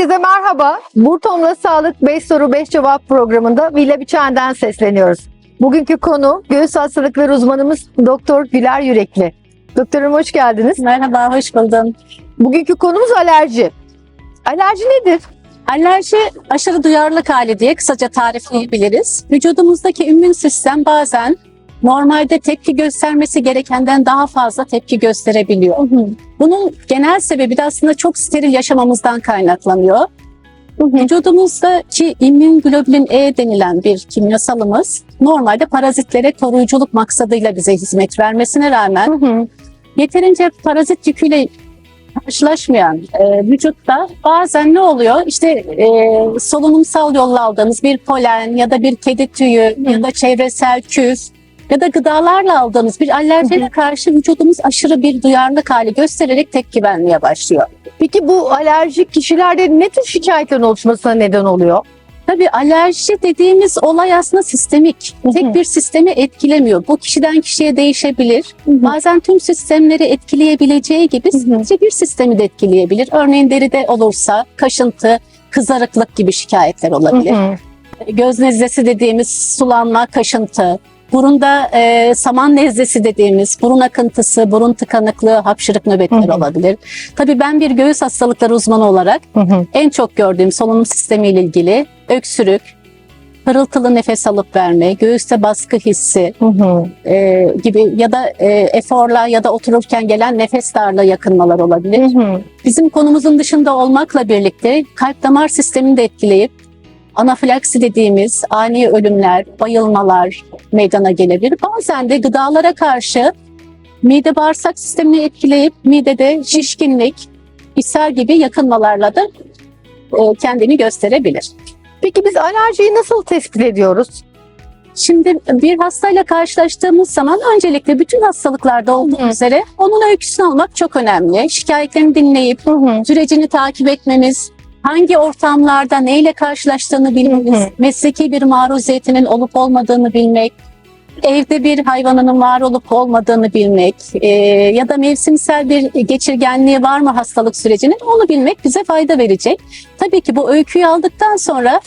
Herkese merhaba. Burtom'la Sağlık 5 soru 5 cevap programında Villa Biçen'den sesleniyoruz. Bugünkü konu göğüs hastalıkları uzmanımız Doktor Güler Yürekli. Doktorum hoş geldiniz. Merhaba, hoş buldum. Bugünkü konumuz alerji. Alerji nedir? Alerji aşırı duyarlılık hali diye kısaca tarifleyebiliriz. Vücudumuzdaki immün sistem bazen normalde tepki göstermesi gerekenden daha fazla tepki gösterebiliyor. Bunun genel sebebi de aslında çok steril yaşamamızdan kaynaklanıyor. Vücudumuzdaki immün globulin E denilen bir kimyasalımız normalde parazitlere koruyuculuk maksadıyla bize hizmet vermesine rağmen yeterince parazit yüküyle karşılaşmayan e, vücutta bazen ne oluyor? İşte e, solunumsal yolla aldığımız bir polen ya da bir kedi tüyü ya da çevresel küf ya da gıdalarla aldığımız bir alerjiye karşı vücudumuz aşırı bir duyarlılık hali göstererek tepki vermeye başlıyor. Peki bu alerjik kişilerde ne tür şikayetlerin oluşmasına neden oluyor? Tabii alerji dediğimiz olay aslında sistemik. Tek bir sistemi etkilemiyor. Bu kişiden kişiye değişebilir. Bazen tüm sistemleri etkileyebileceği gibi sadece bir sistemi de etkileyebilir. Örneğin deride olursa kaşıntı, kızarıklık gibi şikayetler olabilir. Göz nezlesi dediğimiz sulanma, kaşıntı. Burunda e, saman nezlesi dediğimiz burun akıntısı, burun tıkanıklığı, hapşırık nöbetleri Hı hı. olabilir. Tabii ben bir göğüs hastalıkları uzmanı olarak Hı hı. en çok gördüğüm solunum sistemiyle ilgili öksürük, pırıltılı nefes alıp verme, göğüste baskı hissi Hı hı. e, gibi ya da e, eforla ya da otururken gelen nefes darlığı yakınmalar olabilir. Hı hı. Bizim konumuzun dışında olmakla birlikte kalp damar sistemini de etkileyip anafilaksi dediğimiz ani ölümler, bayılmalar meydana gelebilir. Bazen de gıdalara karşı mide bağırsak sistemini etkileyip midede şişkinlik, ishal gibi yakınmalarla da e, kendini gösterebilir. Peki biz alerjiyi nasıl tespit ediyoruz? Şimdi bir hastayla karşılaştığımız zaman öncelikle bütün hastalıklarda olduğu üzere onun öyküsünü almak çok önemli. Şikayetlerini dinleyip Hı hı. sürecini takip etmemiz, hangi ortamlarda neyle karşılaştığını bilmemiz, mesleki bir maruziyetinin olup olmadığını bilmek, evde bir hayvanının var olup olmadığını bilmek e, ya da mevsimsel bir geçirgenliği var mı hastalık sürecinin onu bilmek bize fayda verecek. Tabii ki bu öyküyü aldıktan sonra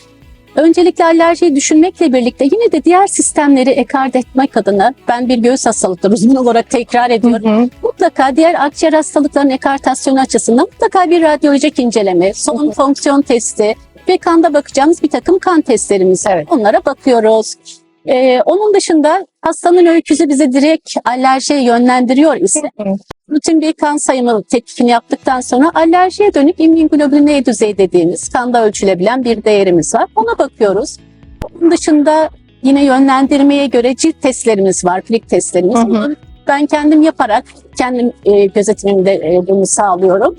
öncelikle alerjiyi düşünmekle birlikte yine de diğer sistemleri ekart etmek adına ben bir göğüs hastalıkları uzmanı olarak tekrar ediyorum Hı hı. mutlaka diğer akciğer hastalıklarının ekartasyonu açısından mutlaka bir radyolojik inceleme, solunum fonksiyon testi ve kanda bakacağımız bir takım kan testlerimiz var. Evet. Onlara bakıyoruz. Ee, onun dışında hastanın öyküsü bizi direkt alerjiye yönlendiriyor ise Hı hı. Rutin bir kan sayımı tetkikini yaptıktan sonra alerjiye dönük immünoglobulin E düzeyi dediğimiz kanda ölçülebilen bir değerimiz var. Ona bakıyoruz. Onun dışında yine yönlendirmeye göre cilt testlerimiz var, plik testlerimiz. Hı hı. Ben kendim yaparak kendim e, gözetimimde e, bunu sağlıyorum.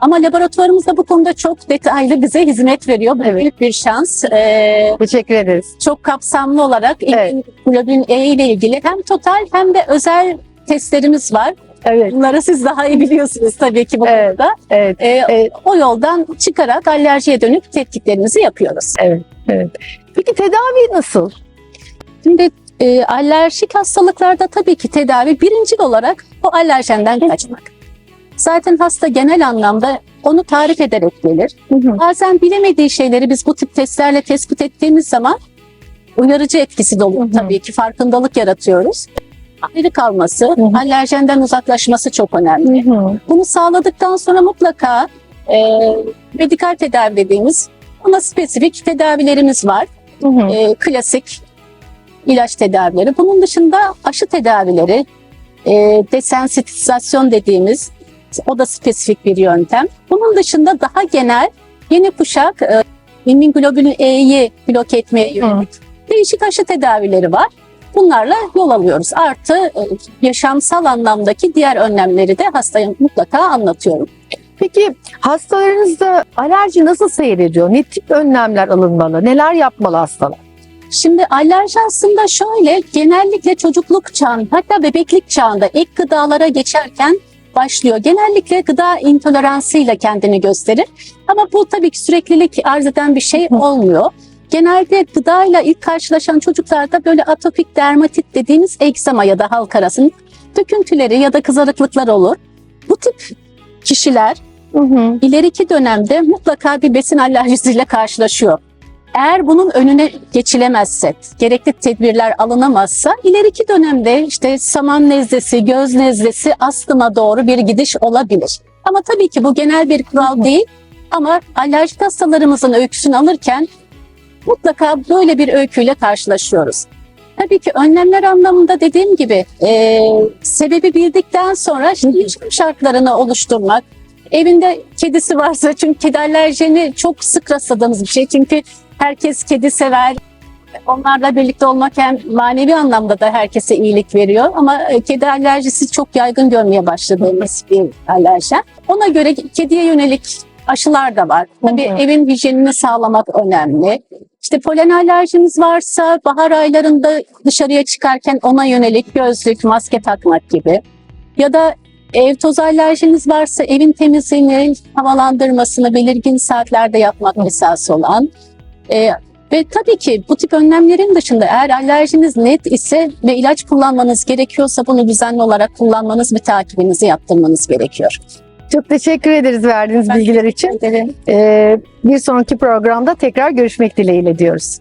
Ama laboratuvarımız da bu konuda çok detaylı bize hizmet veriyor. Bu Evet. büyük bir şans. E, Teşekkür ederiz. çok kapsamlı olarak Evet. globulin E ile ilgili hem total hem de özel testlerimiz var. Evet. Bunları siz daha iyi biliyorsunuz tabii ki bu Evet. konuda. Evet. E, Evet. O yoldan çıkarak alerjiye dönük tetkiklerimizi yapıyoruz. Peki tedavi nasıl? Şimdi e, alerjik hastalıklarda tabii ki tedavi birinci olarak o alerjenden kaçmak. Zaten hasta genel anlamda onu tarif ederek gelir. Bazen bilemediği şeyleri biz bu tip testlerle tespit ettiğimiz zaman uyarıcı etkisi de Hı oluyor hı. tabii ki farkındalık yaratıyoruz. Ayrı kalması, hı. alerjenden uzaklaşması çok önemli. Bunu sağladıktan sonra mutlaka e, medikal tedavi dediğimiz ona spesifik tedavilerimiz var. E, klasik ilaç tedavileri. Bunun dışında aşı tedavileri, e, desensitizasyon dediğimiz o da spesifik bir yöntem. Bunun dışında daha genel yeni kuşak e, immünoglobulin E'yi blok etmeye yönelik değişik aşı tedavileri var. Bunlarla yol alıyoruz. Artı e, yaşamsal anlamdaki diğer önlemleri de hastaya mutlaka anlatıyorum. Peki hastalarınızda alerji nasıl seyrediyor? Ne tip önlemler alınmalı? Neler yapmalı hastalar? Şimdi alerji aslında şöyle genellikle çocukluk çağında hatta bebeklik çağında ilk gıdalara geçerken başlıyor. Genellikle gıda intoleransıyla kendini gösterir. Ama bu tabii ki süreklilik arz eden bir şey olmuyor. Genelde gıdayla ilk karşılaşan çocuklarda böyle atopik dermatit dediğimiz egzama ya da halk arasında döküntüleri ya da kızarıklıklar olur. Bu tip kişiler ileriki dönemde mutlaka bir besin alerjisiyle karşılaşıyor. Eğer bunun önüne geçilemezse, gerekli tedbirler alınamazsa ileriki dönemde işte saman nezlesi, göz nezlesi, astıma doğru bir gidiş olabilir. Ama tabii ki bu genel bir kural değil ama alerjik hastalarımızın öyküsünü alırken mutlaka böyle bir öyküyle karşılaşıyoruz. Tabii ki önlemler anlamında dediğim gibi e, sebebi bildikten sonra yaşam şartlarını oluşturmak, evinde kedisi varsa çünkü kedi alerjeni çok sık rastladığımız bir şey. Çünkü herkes kedi sever. Onlarla birlikte olmak hem manevi anlamda da herkese iyilik veriyor ama e, kedi alerjisi çok yaygın görmeye başladığımız bir alerjen. Ona göre kediye yönelik aşılar da var. Tabii Hı hı. evin hijyenini sağlamak önemli. İşte polen alerjiniz varsa bahar aylarında dışarıya çıkarken ona yönelik gözlük, maske takmak gibi. Ya da ev toz alerjiniz varsa evin temizliğini, havalandırmasını belirgin saatlerde yapmak esas olan. Ee, ve tabii ki bu tip önlemlerin dışında eğer alerjiniz net ise ve ilaç kullanmanız gerekiyorsa bunu düzenli olarak kullanmanız ve takibinizi yaptırmanız gerekiyor. Çok teşekkür ederiz verdiğiniz Ben bilgiler için. Ee, bir sonraki programda tekrar görüşmek dileğiyle diyoruz.